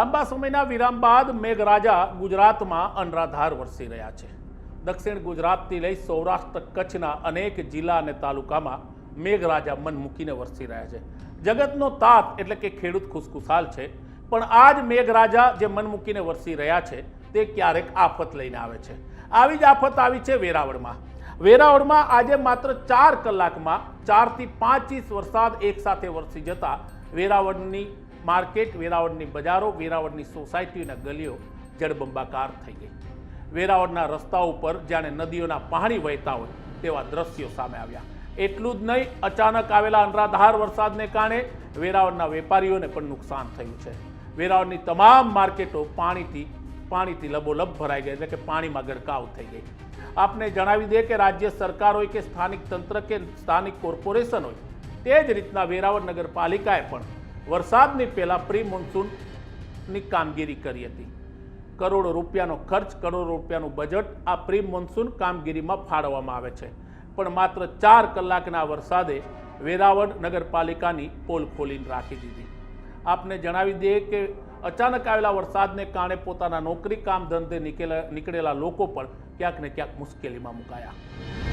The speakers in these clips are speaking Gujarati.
લાંબા સમયના વિરામ બાદ મેઘરાજા ગુજરાતમાં અનરાધાર વરસી રહ્યા છે. દક્ષિણ ગુજરાતથી લઈ સૌરાષ્ટ્ર કચ્છના અનેક જિલ્લા અને તાલુકામાં મેઘરાજા મન મૂકીને વરસી રહ્યા છે. જગતનો તાત એટલે કે ખેડૂત ખુશખુશાલ છે, પણ આ જ મેઘરાજા જે મન મૂકીને વરસી રહ્યા છે, તે ક્યારેક આફત લઈને આવે છે. આવી જ આફત આવી છે વેરાવળમાં. વેરાવળમાં આજે માત્ર ચાર કલાકમાં ચારથી પાંચ ઇંચ વરસાદ એકસાથે વરસી જતા વેરાવળની માર્કેટ વેરાવળની બજારો, વેરાવળની સોસાયટીના ગલીઓ જળબંબાકાર થઈ ગઈ. વેરાવળના રસ્તા ઉપર જાણે નદીઓના પાણી વહેતા હોય તેવા દ્રશ્યો સામે આવ્યા. એટલું જ નહીં, અચાનક આવેલા અનરાધાર વરસાદને કારણે વેરાવળના વેપારીઓને પણ નુકસાન થયું છે. વેરાવળની તમામ માર્કેટો પાણીથી પાણીથી લબોલબ ભરાઈ ગઈ, એટલે કે પાણીમાં ગરકાવ થઈ ગઈ. આપને જણાવી દઈએ કે રાજ્ય સરકાર હોય કે સ્થાનિક તંત્ર કે સ્થાનિક કોર્પોરેશન હોય, તે જ રીતના વેરાવળ નગરપાલિકાએ પણ વરસાદની પહેલાં પ્રી મોન્સૂનની કામગીરી કરી હતી. કરોડો રૂપિયાનો ખર્ચ, કરોડો રૂપિયાનું બજેટ આ પ્રી મોન્સૂન કામગીરીમાં ફાળવવામાં આવે છે. પણ માત્ર ચાર કલાકના વરસાદે વેરાવળ નગરપાલિકાની પોલ ખોલીને રાખી દીધી. આપને જણાવી દઈએ કે અચાનક આવેલા વરસાદને કારણે પોતાના નોકરી કામ ધંધે નીકળેલા લોકો પણ ક્યાંક ને ક્યાંક મુશ્કેલીમાં મુકાયા.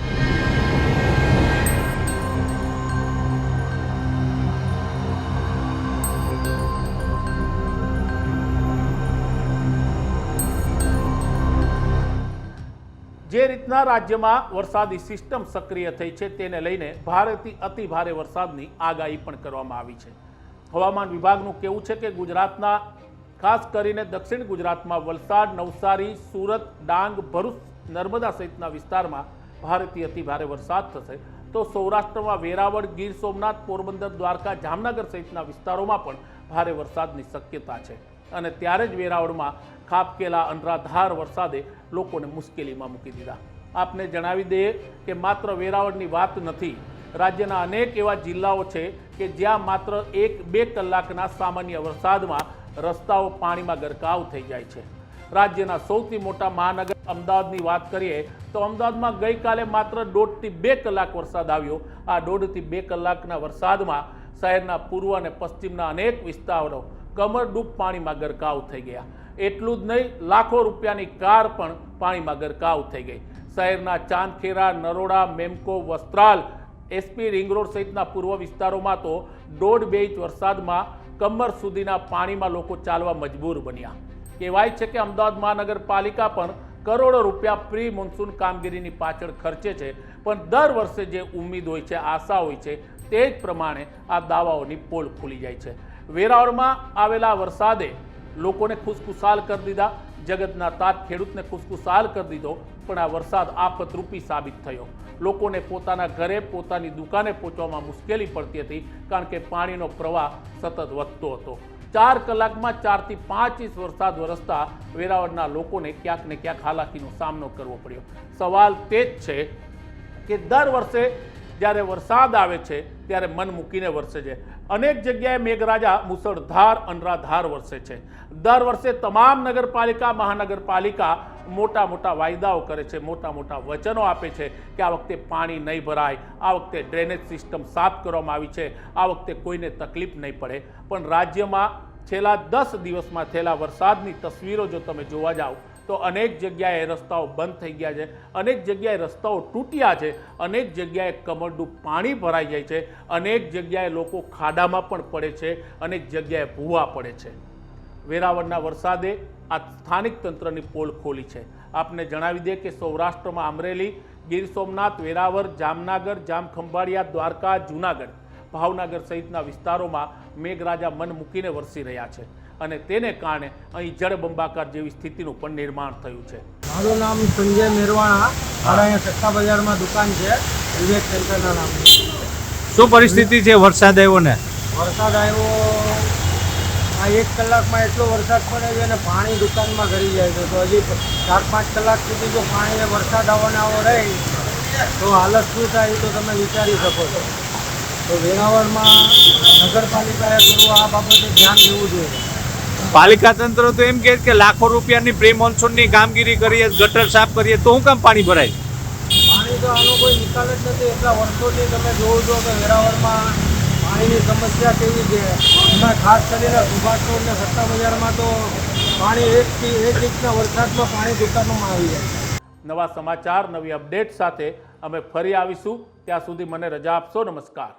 જે રીતના રાજ્યમાં વરસાદી સિસ્ટમ સક્રિય થઈ છે તેને લઈને ભારેથી અતિ ભારે વરસાદની આગાહી પણ કરવામાં આવી છે. હવામાન વિભાગનું કહેવું છે કે ગુજરાતના, ખાસ કરીને દક્ષિણ ગુજરાતમાં વલસાડ, નવસારી, સુરત, ડાંગ, ભરૂચ, નર્મદા સહિતના વિસ્તારમાં ભારેથી અતિ ભારે વરસાદ થશે. તો સૌરાષ્ટ્રમાં વેરાવળ, ગીર સોમનાથ, પોરબંદર, દ્વારકા, જામનગર સહિતના વિસ્તારોમાં પણ ભારે વરસાદની શક્યતા છે. અને ત્યારે જ વેરાવળમાં ખાબકેલા અનરાધાર વરસાદે લોકોને મુશ્કેલીમાં મૂકી દીધા. આપને જણાવી દઈએ કે માત્ર વેરાવળની વાત નથી, રાજ્યના અનેક એવા જિલ્લાઓ છે કે જ્યાં માત્ર એક બે કલાકના સામાન્ય વરસાદમાં રસ્તાઓ પાણીમાં ગરકાવ થઈ જાય છે. રાજ્યના સૌથી મોટા મહાનગર અમદાવાદની વાત કરીએ તો અમદાવાદમાં ગઈકાલે માત્ર દોઢથી બે કલાક વરસાદ આવ્યો. આ દોઢથી બે કલાકના વરસાદમાં શહેરના પૂર્વ અને પશ્ચિમના અનેક વિસ્તારો કમરડૂબ પાણીમાં ગરકાવ થઈ ગયા. એટલું જ નહીં, લાખો રૂપિયાની કાર પણ પાણીમાં ગરકાવ થઈ ગઈ. શહેરના Chandkheda, Naroda, Memco, Vastral, SP ring road સહિતના પૂર્વ વિસ્તારોમાં તો દોઢ બે ઇંચ વરસાદમાં કમર સુધીના પાણીમાં લોકો ચાલવા મજબૂર બન્યા. કહેવાય છે કે અમદાવાદ મહાનગરપાલિકા પણ કરોડો રૂપિયા પ્રી મોન્સૂન કામગીરીની પાછળ ખર્ચે છે, પણ દર વર્ષે જે ઉમ્મીદ હોય છે, આશા હોય છે, તે જ પ્રમાણે આ દાવાઓની પોલ ખુલી જાય છે. વેરાવળમાં આવેલા વરસાદે લોકોને ખુશખુશાલ કરી દીધા. જગતના તાત ખેડૂતને ખુશખુશાલ કરી દીધો, પણ આ વરસાદ આફતરૂપી સાબિત થયો. લોકોને પોતાના ઘરે, પોતાની દુકાને પહોંચવામાં મુશ્કેલી પડતી હતી, કારણ કે પાણીનો પ્રવાહ સતત વધતો હતો. ચાર કલાકમાં ચારથી પાંચ ઇંચ વરસાદ વરસતા વેરાવળના લોકોને ક્યાંક ને ક્યાંક હાલાકીનો સામનો કરવો પડ્યો. સવાલ તે જ છે કે દર વર્ષે જ્યારે વરસાદ આવે છે, ત્યારે મન મૂકીને વરસે છે. અનેક જગ્યાએ મેઘરાજા મુસળધાર, અનરાધાર વરસે છે. દર વર્ષે તમામ નગરપાલિકા, મહાનગરપાલિકા મોટા મોટા વાયદાઓ કરે છે, મોટા મોટા વચનો આપે છે કે આ વખતે પાણી નહીં ભરાય, આ વખતે ડ્રેનેજ સિસ્ટમ સાફ કરવામાં આવી છે, આ વખતે કોઈને તકલીફ નહીં પડે. પણ રાજ્યમાં છેલ્લા દસ દિવસમાં થયેલા વરસાદની તસવીરો જો તમે જોવા જાઓ તો અનેક જગ્યાએ રસ્તાઓ બંધ થઈ ગયા છે. અનેક જગ્યાએ રસ્તાઓ તૂટ્યા છે. અનેક જગ્યાએ કમરડું પાણી ભરાઈ જાય છે. અનેક જગ્યાએ લોકો ખાડામાં પણ પડે છે. અનેક જગ્યાએ ભૂવા પડે છે. વેરાવળના વરસાદે આ સ્થાનિક તંત્રની પોલ ખોલી છે. આપને જણાવી દઈએ કે સૌરાષ્ટ્રમાં અમરેલી, ગીર સોમનાથ, વેરાવળ, જામનગર, જામખંભાળિયા, દ્વારકા, જૂનાગઢ ભાવનગર સહિતના વિસ્તારોમાં મેઘરાજા મન મૂકીને વરસી રહ્યા છે. અને તેને કારણે અહીં જળબંબાકાર જેવી સ્થિતિનું પણ નિર્માણ થયું છે. મારું નામ સંજય મેરવાણા મારા અહીંયા સસ્તા બજારમાં દુકાન છે વિવેક સેન્ટરના નામની શું પરિસ્થિતિ છે વરસાદ આવ્યો ને? વરસાદ આવ્યો આ એક કલાકમાં એટલો વરસાદ પડે છે અને પાણી દુકાનમાં ઘરી જાય છે. તો હજી ચાર પાંચ કલાક સુધી જો પાણી વરસાદ આવવાનો આવો રહે તો હાલત શું થાય એ તો તમે વિચારી શકો છો. તો વેરાવળમાં નગરપાલિકાએ થોડું આ બાબતે ધ્યાન દેવું જોઈએ. પાલિકા તંત્ર તો એમ કહે કે લાખો રૂપિયાની પ્રી મોન્સૂનની કામગીરી કરીએ ગટર સાફ કરીએ તો શું કામ પાણી ભરાય? પાણી તો આનો કોઈ નિકાલ જ નથી. એટલા વર્ષોથી તમે જોવો છો કે વેરાવળમાં પાણીની સમસ્યા કેવી છે. એમાં ખાસ કરીને સુભાષ રોડ ને સત્તા બજારમાં તો પાણી એકથી એક ઇંચના વરસાદમાં પાણી દુકાનોમાં આવી જાય. નવા સમાચાર નવી અપડેટ સાથે અમે ફરી આવીશું. ત્યાં સુધી મને રજા આપશો. નમસ્કાર.